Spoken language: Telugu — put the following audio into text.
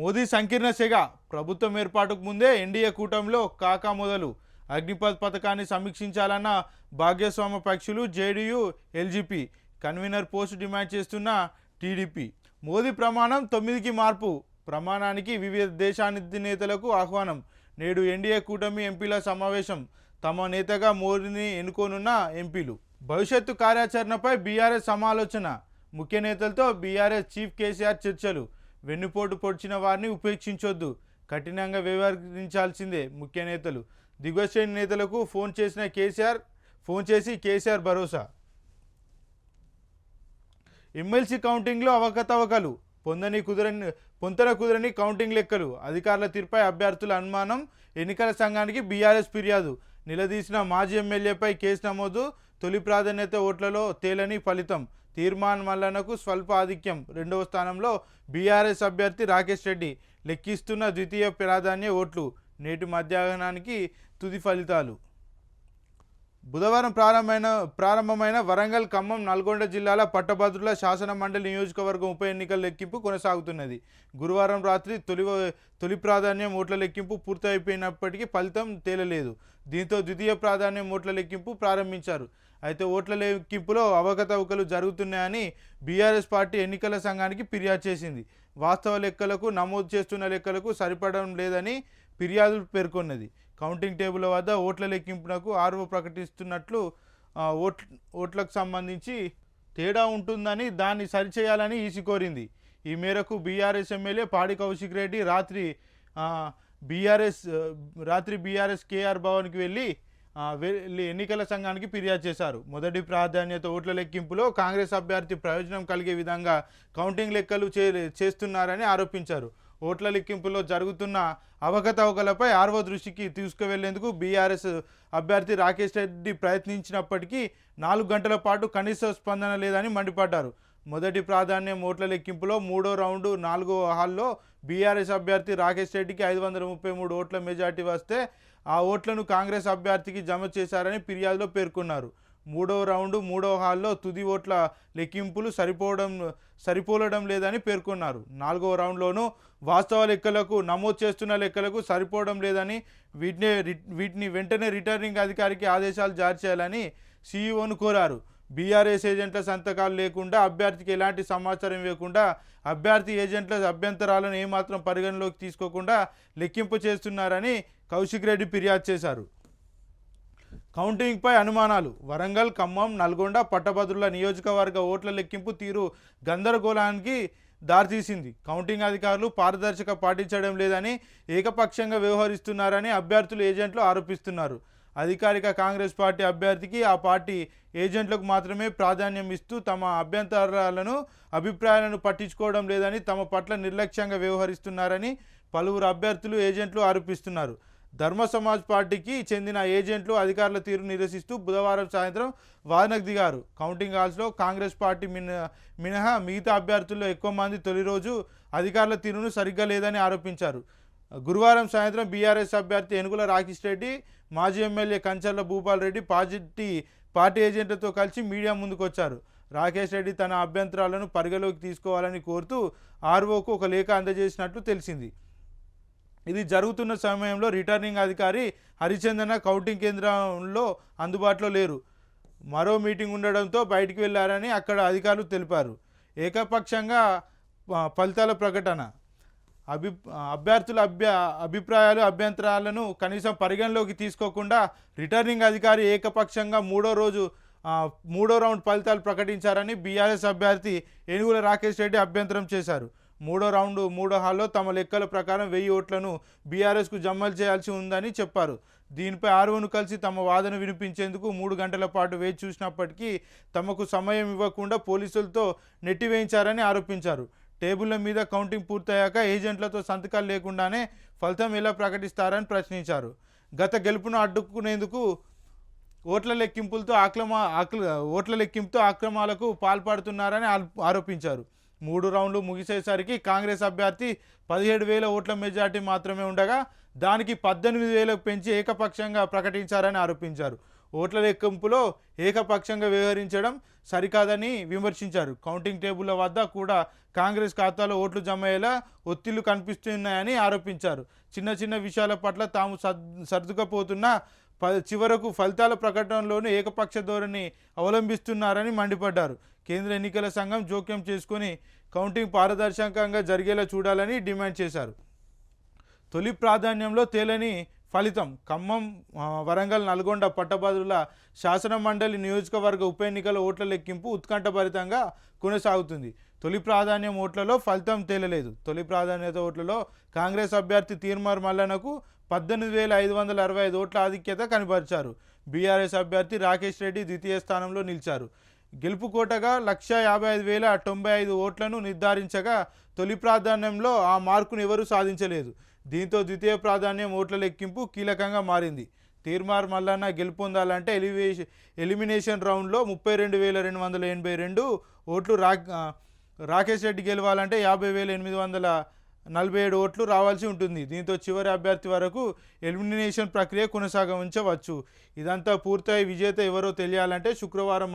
మోదీ సంకీర్ణ సెగ ప్రభుత్వం ఏర్పాటుకు ముందే ఎన్డీఏ కూటమిలో కాకా మొదలు. అగ్నిపథ్ పథకాన్ని సమీక్షించాలన్న భాగ్యస్వామ పక్షులు JDU LJP convener post demand చేస్తున్న టీడీపీ. మోదీ ప్రమాణం తొమ్మిదికి మార్పు ప్రమాణానికి వివిధ దేశాధినేతలకు ఆహ్వానం. నేడు ఎన్డీఏ కూటమి ఎంపీల సమావేశం. తమ నేతగా మోదీని ఎన్నుకోనున్న ఎంపీలు. భవిష్యత్తు కార్యాచరణపై బీఆర్ఎస్ సమాలోచన. ముఖ్య నేతలతో బీఆర్ఎస్ చీఫ్ కేసీఆర్ చర్చలు. వెన్నుపోటు పొడిచిన వారిని ఉపేక్షించొద్దు. కఠినంగా వ్యవహరించాల్సిందే ముఖ్య నేతలు. దిగువ శ్రేణి నేతలకు ఫోన్ చేసిన కేసీఆర్ ఫోన్ చేసి కేసీఆర్ భరోసా. ఎమ్మెల్సీ కౌంటింగ్లో అవకతవకలు. పొందని కుదరని పొంతన కుదరని కౌంటింగ్ లెక్కలు. అధికారుల తీర్పై అభ్యర్థుల అనుమానం. ఎన్నికల సంఘానికి బీఆర్ఎస్ ఫిర్యాదు. నిలదీసిన మాజీ ఎమ్మెల్యేపై కేసు నమోదు. తొలి ప్రాధాన్యత ఓట్లలో తేలని ఫలితం. తీర్మాన్ మల్లనకు స్వల్ప ఆధిక్యం రెండవ స్థానంలో బీఆర్ఎస్ అభ్యర్థి రాకేష్ రెడ్డి లెక్కిస్తున్న ద్వితీయ ప్రాధాన్య ఓట్లు. నేటి మధ్యాహ్నానికి తుది ఫలితాలు. బుధవారం ప్రారంభమైన ప్రారంభమైన వరంగల్ ఖమ్మం నల్గొండ జిల్లాల పట్టభద్రుల శాసన మండలి నియోజకవర్గం ఉప ఎన్నికల లెక్కింపు కొనసాగుతున్నది. గురువారం రాత్రి తొలి తొలి ప్రాధాన్యం ఓట్ల లెక్కింపు పూర్తయిపోయినప్పటికీ ఫలితం తేలలేదు. దీంతో ద్వితీయ ప్రాధాన్యం ఓట్ల లెక్కింపు ప్రారంభించారు. అయితే ఓట్ల లెక్కింపులో అవకతవకలు జరుగుతున్నాయని బీఆర్ఎస్ పార్టీ ఎన్నికల సంఘానికి ఫిర్యాదు చేసింది. వాస్తవ లెక్కలకు నమోదు చేస్తున్న లెక్కలకు సరిపడడం లేదని ఫిర్యాదులు పేర్కొన్నది. కౌంటింగ్ టేబుల్ వద్ద ఓట్ల లెక్కింపునకు ఆర్ఓ ప్రకటిస్తున్నట్లు ఓట్ ఓట్లకు సంబంధించి తేడా ఉంటుందని దాన్ని సరిచేయాలని ఈసీ కోరింది. ఈ మేరకు బీఆర్ఎస్ ఎమ్మెల్యే పాడి కౌశిక్ రెడ్డి రాత్రి బీఆర్ఎస్ రాత్రి బీఆర్ఎస్ కేఆర్ భవన్కి వెళ్ళి వెళ్ళి ఎన్నికల సంఘానికి ఫిర్యాదు చేశారు. మొదటి ప్రాధాన్యత ఓట్ల లెక్కింపులో కాంగ్రెస్ అభ్యర్థి ప్రయోజనం కలిగే విధంగా కౌంటింగ్ లెక్కలు చే చేస్తున్నారని ఆరోపించారు. ఓట్ల లెక్కింపులో జరుగుతున్న అవకతవకలపై ఆర్వో దృష్టికి తీసుకువెళ్ళేందుకు బీఆర్ఎస్ అభ్యర్థి రాకేష్ రెడ్డి ప్రయత్నించినప్పటికీ నాలుగు గంటల పాటు కనీస స్పందన లేదని మండిపడ్డారు. మొదటి ప్రాధాన్యం ఓట్ల లెక్కింపులో మూడో రౌండు నాలుగో హాల్లో బీఆర్ఎస్ అభ్యర్థి రాకేష్ రెడ్డికి ఐదు వందల ముప్పై మూడు ఓట్ల మెజార్టీ వస్తే ఆ ఓట్లను కాంగ్రెస్ అభ్యర్థికి జమ చేశారని ఫిర్యాదులో పేర్కొన్నారు. మూడో రౌండ్ మూడో హాల్లో తుది ఓట్ల లెక్కింపులు సరిపోవడం సరిపోలడం లేదని పేర్కొన్నారు. నాలుగో రౌండ్లోనూ వాస్తవ లెక్కలకు నమోదు చేస్తున్న లెక్కలకు సరిపోవడం లేదని వీటిని వీటిని వెంటనే రిటర్నింగ్ అధికారికి ఆదేశాలు జారీ చేయాలని సీఈఓను కోరారు. బీఆర్ఎస్ ఏజెంట్ల సంతకాలు లేకుండా అభ్యర్థికి ఎలాంటి సమాచారం ఇవ్వకుండా అభ్యర్థి ఏజెంట్ల అభ్యంతరాలను ఏమాత్రం పరిగణలోకి తీసుకోకుండా లెక్కింపు చేస్తున్నారని కౌశిక్ రెడ్డి ఫిర్యాదు చేశారు. కౌంటింగ్పై అనుమానాలు. వరంగల్ ఖమ్మం నల్గొండ పట్టభద్రుల నియోజకవర్గ ఓట్ల లెక్కింపు తీరు గందరగోళానికి దారితీసింది. కౌంటింగ్ అధికారులు పారదర్శక పాటించడం లేదని ఏకపక్షంగా వ్యవహరిస్తున్నారని అభ్యర్థులు ఏజెంట్లు ఆరోపిస్తున్నారు. అధికారిక కాంగ్రెస్ పార్టీ అభ్యర్థికి ఆ పార్టీ ఏజెంట్లకు మాత్రమే ప్రాధాన్యం ఇస్తూ తమ అభ్యంతరాలను అభిప్రాయాలను పట్టించుకోవడం లేదని తమ పట్ల నిర్లక్ష్యంగా వ్యవహరిస్తున్నారని పలువురు అభ్యర్థులు ఏజెంట్లు ఆరోపిస్తున్నారు. ధర్మ సమాజ్ పార్టీకి చెందిన ఏజెంట్లు అధికారుల తీరు నిరసిస్తూ బుధవారం సాయంత్రం వాదనకు దిగారు. కౌంటింగ్ హాల్స్లో కాంగ్రెస్ పార్టీ మిన మినహా మిగతా అభ్యర్థుల్లో ఎక్కువ మంది తొలి రోజు అధికారుల తీరును సరిగ్గా లేదని ఆరోపించారు. గురువారం సాయంత్రం బీఆర్ఎస్ అభ్యర్థి ఎనుగుల రాకేష్ రెడ్డి మాజీ MLA Kancharla Bhupal Reddy party party ఏజెంట్లతో కలిసి మీడియా ముందుకు వచ్చారు రాకేష్ రెడ్డి తన అభ్యంతరాలను పరిగలోకి తీసుకోవాలని కోరుతూ ఆర్ఓకు ఒక లేఖ అందజేసినట్లు తెలిసింది. ఇది జరుగుతున్న సమయంలో రిటర్నింగ్ అధికారి హరిచందన కౌంటింగ్ కేంద్రంలో అందుబాటులో లేరు. మరో మీటింగ్ ఉండడంతో బయటికి వెళ్ళారని అక్కడ అధికారులు తెలిపారు. ఏకపక్షంగా ఫలితాల ప్రకటన. అభి అభ్యర్థుల అభ్య అభిప్రాయాలు అభ్యంతరాలను కనీసం పరిగణలోకి తీసుకోకుండా రిటర్నింగ్ అధికారి ఏకపక్షంగా మూడో రోజు మూడో రౌండ్ ఫలితాలు ప్రకటించారని బీఆర్ఎస్ అభ్యర్థి ఏనుగుల రాకేష్ రెడ్డి అభ్యంతరం చేశారు. మూడో రౌండ్ మూడో హాల్లో తమ లెక్కల ప్రకారం వెయ్యి ఓట్లను బీఆర్ఎస్కు జమ్మలు చేయాల్సి ఉందని చెప్పారు. దీనిపై ఆర్వోను కలిసి తమ వాదన వినిపించేందుకు మూడు గంటల పాటు వేచి చూసినప్పటికీ తమకు సమయం ఇవ్వకుండా పోలీసులతో నెట్టివేయించారని ఆరోపించారు. టేబుల్ల మీద కౌంటింగ్ పూర్తయ్యాక ఏజెంట్లతో సంతకాలు లేకుండానే ఫలితం ఎలా ప్రకటిస్తారని ప్రశ్నించారు. గత గెలుపును అడ్డుకునేందుకు ఓట్ల లెక్కింపులతో ఆక్రమ ఆక్ ఓట్ల లెక్కింపుతో అక్రమాలకు పాల్పడుతున్నారని ఆరోపించారు. మూడు రౌండ్లు ముగిసేసరికి కాంగ్రెస్ అభ్యర్థి పదిహేడు వేల ఓట్ల మెజార్టీ మాత్రమే ఉండగా దానికి పద్దెనిమిది వేలకు పెంచి ఏకపక్షంగా ప్రకటించారని ఆరోపించారు. ఓట్ల లెక్కింపులో ఏకపక్షంగా వ్యవహరించడం సరికాదని విమర్శించారు. కౌంటింగ్ టేబుల్ల వద్ద కూడా కాంగ్రెస్ ఖాతాలో ఓట్లు జమ అయ్యేలా ఒత్తిళ్ళు కనిపిస్తున్నాయని ఆరోపించారు. చిన్న చిన్న విషయాల పట్ల తాము సర్ సర్దుకపోతున్న చివరకు ఫలితాల ప్రకటనలోనూ ఏకపక్ష ధోరణి అవలంబిస్తున్నారని మండిపడ్డారు. కేంద్ర ఎన్నికల సంఘం జోక్యం చేసుకుని కౌంటింగ్ పారదర్శకంగా జరిగేలా చూడాలని డిమాండ్ చేశారు. తొలి ప్రాధాన్యంలో తేలని ఫలితం ఖమ్మం వరంగల్ నల్గొండ పట్టభద్రుల శాసన మండలి నియోజకవర్గ ఉప ఎన్నికల ఓట్ల లెక్కింపు ఉత్కంఠభరితంగా కొనసాగుతుంది. తొలి ప్రాధాన్యం ఓట్లలో ఫలితం తేలలేదు. తొలి ప్రాధాన్యత ఓట్లలో కాంగ్రెస్ అభ్యర్థి తీర్మార్ మల్లనకు పద్దెనిమిది వేల ఐదు వందల అరవై ఐదు ఓట్ల ఆధిక్యత కనబరిచారు. బీఆర్ఎస్ అభ్యర్థి రాకేష్ రెడ్డి ద్వితీయ స్థానంలో నిలిచారు. గెలుపు కోటగా లక్ష యాభై ఐదు వేల తొంభై ఐదు ఓట్లను నిర్ధారించగా తొలి ప్రాధాన్యంలో ఆ మార్కును ఎవరూ సాధించలేదు. దీంతో ద్వితీయ ప్రాధాన్యం ఓట్ల లెక్కింపు కీలకంగా మారింది. తీర్మార్ మల్లన్న గెలుపొందాలంటే ఎలివేషన్ ఎలిమినేషన్ రౌండ్లో ముప్పై రెండు వేల రెండు వందల ఎనభై రెండు ఓట్లు రా రాకేష్ రెడ్డి గెలవాలంటే యాభై వేల ఎనిమిది వందల నలభై ఏడు ఓట్లు రావాల్సి ఉంటుంది. దీంతో చివరి అభ్యర్థి వరకు ఎలిమినేషన్ ప్రక్రియ కొనసాగించవచ్చు ఇదంతా పూర్తయి విజేత ఎవరో తెలియాలంటే శుక్రవారం